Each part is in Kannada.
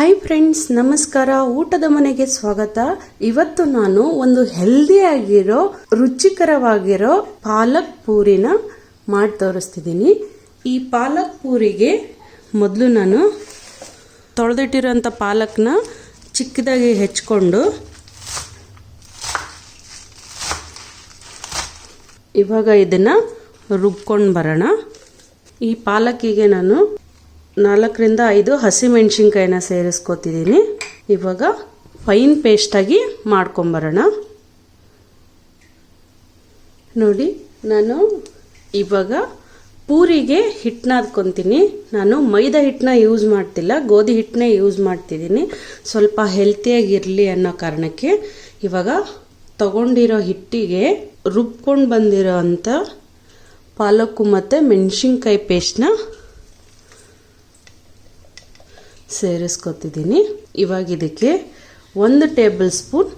ಹಾಯ್ ಫ್ರೆಂಡ್ಸ್ ನಮಸ್ಕಾರ. ಊಟದ ಮನೆಗೆ ಸ್ವಾಗತ. ಇವತ್ತು ನಾನು ಒಂದು ಹೆಲ್ದಿಯಾಗಿರೋ ರುಚಿಕರವಾಗಿರೋ ಪಾಲಕ್ ಪೂರಿನ ಮಾಡಿ ತೋರಿಸ್ತಿದ್ದೀನಿ. ಈ ಪಾಲಕ್ ಪೂರಿಗೆ ಮೊದಲು ನಾನು ತೊಳೆದಿಟ್ಟಿರೋಂಥ ಪಾಲಕ್ನ ಚಿಕ್ಕದಾಗಿ ಹೆಚ್ಕೊಂಡು, ಇವಾಗ ಇದನ್ನು ರುಬ್ಕೊಂಡು ಬರೋಣ. ಈ ಪಾಲಕಿಗೆ ನಾನು ನಾಲ್ಕರಿಂದ ಐದು ಹಸಿಮೆಣ್ಸಿನ್ಕಾಯಿನ ಸೇರಿಸ್ಕೊತಿದ್ದೀನಿ. ಇವಾಗ ಫೈನ್ ಪೇಸ್ಟಾಗಿ ಮಾಡ್ಕೊಂಬರೋಣ. ನೋಡಿ, ನಾನು ಇವಾಗ ಪೂರಿಗೆ ಹಿಟ್ಟನ್ನ ಹಾಕ್ಕೊತೀನಿ ನಾನು ಮೈದಾ ಹಿಟ್ಟನ್ನ ಯೂಸ್ ಮಾಡ್ತಿಲ್ಲ, ಗೋಧಿ ಹಿಟ್ಟನ್ನೇ ಯೂಸ್ ಮಾಡ್ತಿದ್ದೀನಿ. ಸ್ವಲ್ಪ ಹೆಲ್ತಿಯಾಗಿರಲಿ ಅನ್ನೋ ಕಾರಣಕ್ಕೆ ಇವಾಗ ತಗೊಂಡಿರೋ ಹಿಟ್ಟಿಗೆ ರುಬ್ಕೊಂಡು ಬಂದಿರೋ ಅಂಥ ಪಾಲಕ್ಕು ಮತ್ತು ಮೆಣಸಿನ್ಕಾಯಿ ಪೇಸ್ಟ್ನ ಸೇರಿಸ್ಕೊತಿದ್ದೀನಿ. ಇವಾಗ ಇದಕ್ಕೆ ಒಂದು ಟೇಬಲ್ ಸ್ಪೂನ್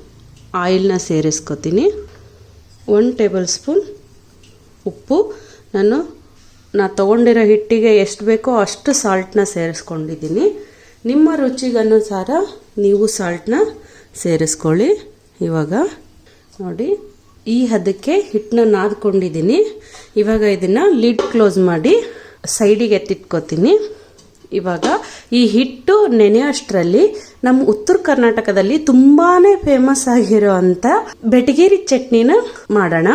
ಆಯಿಲ್ನ ಸೇರಿಸ್ಕೊತೀನಿ. ಒಂದು ಟೇಬಲ್ ಸ್ಪೂನ್ ಉಪ್ಪು. ನಾನು, ನಾ ತೊಗೊಂಡಿರೋ ಹಿಟ್ಟಿಗೆ ಎಷ್ಟು ಬೇಕೋ ಅಷ್ಟು ಸಾಲ್ಟನ್ನ ಸೇರಿಸ್ಕೊಂಡಿದ್ದೀನಿ. ನಿಮ್ಮ ರುಚಿಗನುಸಾರ ನೀವು ಸಾಲ್ಟನ್ನ ಸೇರಿಸ್ಕೊಳ್ಳಿ. ಇವಾಗ ನೋಡಿ, ಈ ಹದಕ್ಕೆ ಹಿಟ್ಟನ್ನ ನಾದ್ಕೊಂಡಿದ್ದೀನಿ. ಇವಾಗ ಇದನ್ನು ಲಿಡ್ ಕ್ಲೋಸ್ ಮಾಡಿ ಸೈಡಿಗೆ ಎತ್ತಿಟ್ಕೋತೀನಿ. ಇವಾಗ ಈ ಹಿಟ್ಟು ನೆನೆಯೋಷ್ಟರಲ್ಲಿ ನಮ್ಮ ಉತ್ತರ ಕರ್ನಾಟಕದಲ್ಲಿ ತುಂಬಾ ಫೇಮಸ್ ಆಗಿರೋ ಅಂಥ ಬೆಟಗೇರಿ ಚಟ್ನಿನ ಮಾಡೋಣ.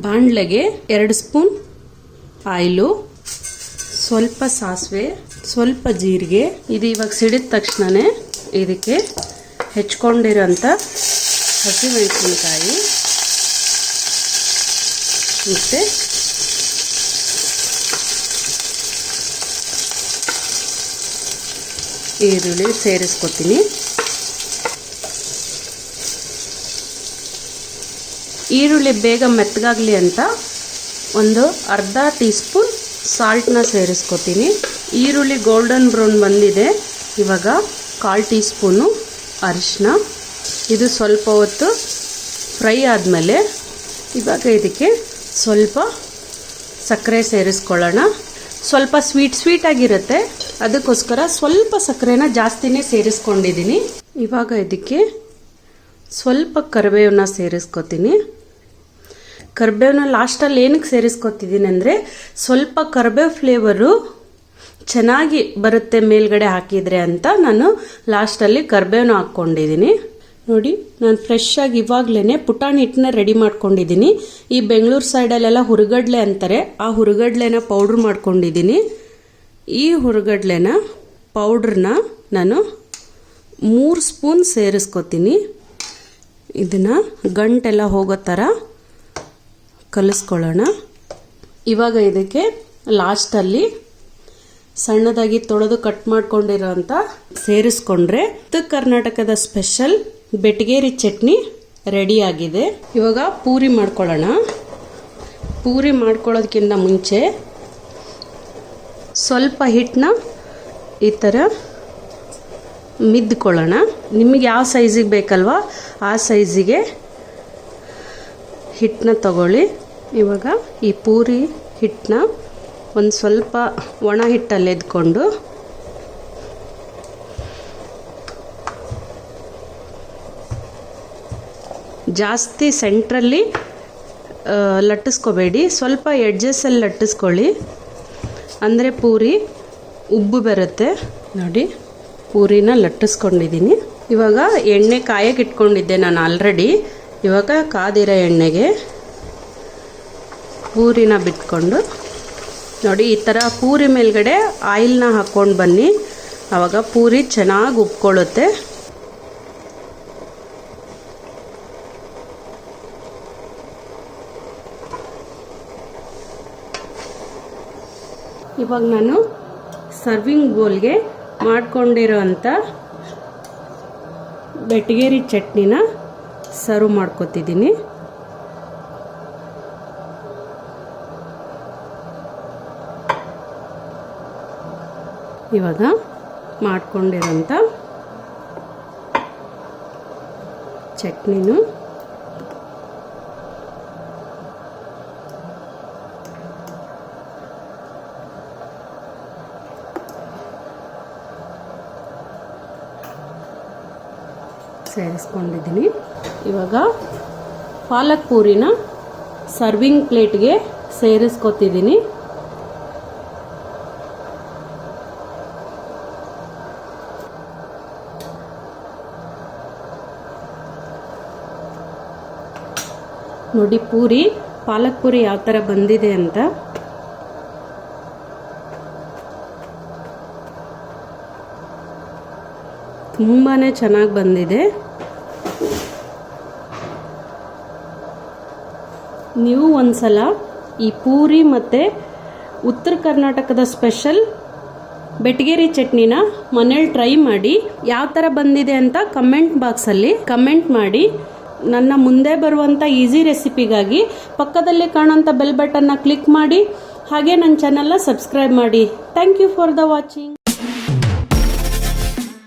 ಬಾಣಲೆಗೆ ಎರಡು ಸ್ಪೂನ್ ಆಯಿಲು, ಸ್ವಲ್ಪ ಸಾಸಿವೆ, ಸ್ವಲ್ಪ ಜೀರಿಗೆ. ಇದು ಇವಾಗ ಸಿಡಿದ ತಕ್ಷಣವೇ ಇದಕ್ಕೆ ಹೆಚ್ಕೊಂಡಿರೋಂಥ ಹಸಿಮೆಣಸಿನ್ಕಾಯಿ. ಮತ್ತು ಈರುಳ್ಳಿ ಸೇರಿಸ್ಕೊತೀನಿ. ಈರುಳ್ಳಿ ಬೇಗ ಮೆತ್ತಗಾಗಲಿ ಅಂತ ಒಂದು ಅರ್ಧ ಟೀ ಸ್ಪೂನ್ ಸಾಲ್ಟನ್ನ ಸೇರಿಸ್ಕೊತೀನಿ. ಈರುಳ್ಳಿ ಗೋಲ್ಡನ್ ಬ್ರೌನ್ ಬಂದಿದೆ. ಇವಾಗ ಕಾಲು ಟೀ ಸ್ಪೂನು ಅರಿಶಿನ ಇದು ಸ್ವಲ್ಪ ಹೊತ್ತು ಫ್ರೈ ಆದಮೇಲೆ ಇವಾಗ ಇದಕ್ಕೆ ಸ್ವಲ್ಪ ಸಕ್ಕರೆ ಸೇರಿಸ್ಕೊಳ್ಳೋಣ. ಸ್ವಲ್ಪ ಸ್ವೀಟ್ ಸ್ವೀಟಾಗಿರುತ್ತೆ ಅದಕ್ಕೋಸ್ಕರ ಸ್ವಲ್ಪ ಸಕ್ಕರೆನ ಜಾಸ್ತಿನೇ ಸೇರಿಸ್ಕೊಂಡಿದ್ದೀನಿ. ಇವಾಗ ಇದಕ್ಕೆ ಸ್ವಲ್ಪ ಕರಿಬೇವನ್ನ ಸೇರಿಸ್ಕೊತೀನಿ. ಕರಿಬೇವನ್ನ ಲಾಸ್ಟಲ್ಲಿ ಏನಕ್ಕೆ ಸೇರಿಸ್ಕೊತಿದ್ದೀನಿ ಅಂದರೆ ಸ್ವಲ್ಪ ಕರಿಬೇವು ಫ್ಲೇವರು ಚೆನ್ನಾಗಿ ಬರುತ್ತೆ ಮೇಲ್ಗಡೆ ಹಾಕಿದರೆ ಅಂತ ನಾನು ಲಾಸ್ಟಲ್ಲಿ ಕರಿಬೇವನ್ನ ಹಾಕ್ಕೊಂಡಿದ್ದೀನಿ. ನೋಡಿ, ನಾನು ಫ್ರೆಶ್ ಆಗಿ ಇವಾಗಲೇ ಪುಟಾಣಿ ಹಿಟ್ಟನ್ನ ರೆಡಿ ಮಾಡ್ಕೊಂಡಿದ್ದೀನಿ ಈ ಬೆಂಗಳೂರು ಸೈಡಲ್ಲೆಲ್ಲ ಹುರುಗಡ್ಲೆ ಅಂತಾರೆ. ಆ ಹುರುಗಡ್ಲೆನ ಪೌಡ್ರ್ ಮಾಡ್ಕೊಂಡಿದ್ದೀನಿ ಈ ಹುರುಗಡ್ಲೆನ ಪೌಡ್ರನ್ನ ನಾನು ಮೂರು ಸ್ಪೂನ್ ಸೇರಿಸ್ಕೊತೀನಿ. ಇದನ್ನು ಗಂಟೆಲ್ಲ ಹೋಗೋ ಥರ ಕಲಿಸ್ಕೊಳ್ಳೋಣ. ಇವಾಗ ಇದಕ್ಕೆ ಲಾಸ್ಟಲ್ಲಿ ಸಣ್ಣದಾಗಿ ತೊಳೆದು ಕಟ್ ಮಾಡ್ಕೊಂಡಿರೋಂಥ ಸೇರಿಸ್ಕೊಂಡ್ರೆ ಉತ್ತರ ಕರ್ನಾಟಕದ ಸ್ಪೆಷಲ್ ಬೆಟಗೇರಿ ಚಟ್ನಿ ರೆಡಿಯಾಗಿದೆ ಇವಾಗ ಪೂರಿ ಮಾಡ್ಕೊಳ್ಳೋಣ. ಪೂರಿ ಮಾಡ್ಕೊಳ್ಳೋದಕ್ಕಿಂತ ಮುಂಚೆ ಸ್ವಲ್ಪ ಹಿಟ್ಟನ್ನ ಈ ಥರ ಮಿದ್ಕೊಳ್ಳೋಣ. ನಿಮಗೆ ಯಾವ ಸೈಜಿಗೆ ಬೇಕಲ್ವ ಆ ಸೈಜಿಗೆ ಹಿಟ್ಟನ್ನ ತಗೊಳ್ಳಿ. ಇವಾಗ ಈ ಪೂರಿ ಹಿಟ್ಟನ್ನ ಒಂದು ಸ್ವಲ್ಪ ಒಣ ಹಿಟ್ಟಲ್ಲಿ ಎದ್ಕೊಂಡು ಜಾಸ್ತಿ ಸೆಂಟ್ರಲ್ಲಿ ಲಟ್ಟಿಸ್ಕೋಬೇಡಿ. ಸ್ವಲ್ಪ ಎಡ್ಜಸ್ಸಲ್ಲಿ ಲಟ್ಟಿಸ್ಕೊಳ್ಳಿ. ಅಂದರೆ ಪೂರಿ ಉಬ್ಬು ಬರುತ್ತೆ. ನೋಡಿ, ಪೂರಿನ ಲಟ್ಟಿಸ್ಕೊಂಡಿದ್ದೀನಿ ಇವಾಗ ಎಣ್ಣೆ ಕಾಯಕ್ಕೆ ಇಟ್ಕೊಂಡಿದ್ದೆ ನಾನು ಆಲ್ರೆಡಿ ಇವಾಗ ಕಾದಿರೋ ಎಣ್ಣೆಗೆ ಪೂರಿನ ಬಿಟ್ಕೊಂಡು, ನೋಡಿ, ಈ ಥರ ಪೂರಿ ಮೇಲ್ಗಡೆ ಆಯಿಲ್ನ ಹಾಕ್ಕೊಂಡು ಬನ್ನಿ. ಆವಾಗ ಪೂರಿ ಚೆನ್ನಾಗಿ ಉಬ್ಕೊಳ್ಳುತ್ತೆ. ಇವಾಗ ನಾನು ಸರ್ವಿಂಗ್ ಬೋಲ್ಗೆ ಮಾಡ್ಕೊಂಡಿರೋ ಅಂಥ ಚಟ್ನಿನ ಸರ್ವ್ ಮಾಡ್ಕೊತಿದ್ದೀನಿ. ಇವಾಗ ಮಾಡ್ಕೊಂಡಿರೋಂಥ ಚಟ್ನಿನೂ ಸೇರಿಸ್ಕೊಂಡಿದ್ದೀನಿ. ಇವಾಗ ಪಾಲಕ್ ಪೂರಿನ ಸರ್ವಿಂಗ್ ಪ್ಲೇಟ್ಗೆ ಸೇರಿಸ್ಕೊತಿದ್ದೀನಿ. ನೋಡಿ, ಪೂರಿ, ಪಾಲಕ್ ಪೂರಿ ಯಾವ ಥರ ಬಂದಿದೆ ಅಂತ. ತುಂಬಾ ಚೆನ್ನಾಗಿ ಬಂದಿದೆ. ನೀವು ಒಂದ್ಸಲ ಈ ಪೂರಿ ಮತ್ತು ಉತ್ತರ ಕರ್ನಾಟಕದ ಸ್ಪೆಷಲ್ ಬೆಟ್ಗೇರಿ ಚಟ್ನಿನ ಮನೇಲಿ ಟ್ರೈ ಮಾಡಿ. ಯಾವ ಥರ ಬಂದಿದೆ ಅಂತ ಕಮೆಂಟ್ ಬಾಕ್ಸಲ್ಲಿ ಕಮೆಂಟ್ ಮಾಡಿ. ನನ್ನ ಮುಂದೆ ಬರುವಂಥ ಈಸಿ ರೆಸಿಪಿಗಾಗಿ ಪಕ್ಕದಲ್ಲಿ ಕಾಣೋಂಥ ಬೆಲ್ ಬಟನ್ನ ಕ್ಲಿಕ್ ಮಾಡಿ. ಹಾಗೆ ನನ್ನ ಚಾನಲ್ನ ಸಬ್ಸ್ಕ್ರೈಬ್ ಮಾಡಿ. Thank you for the watching.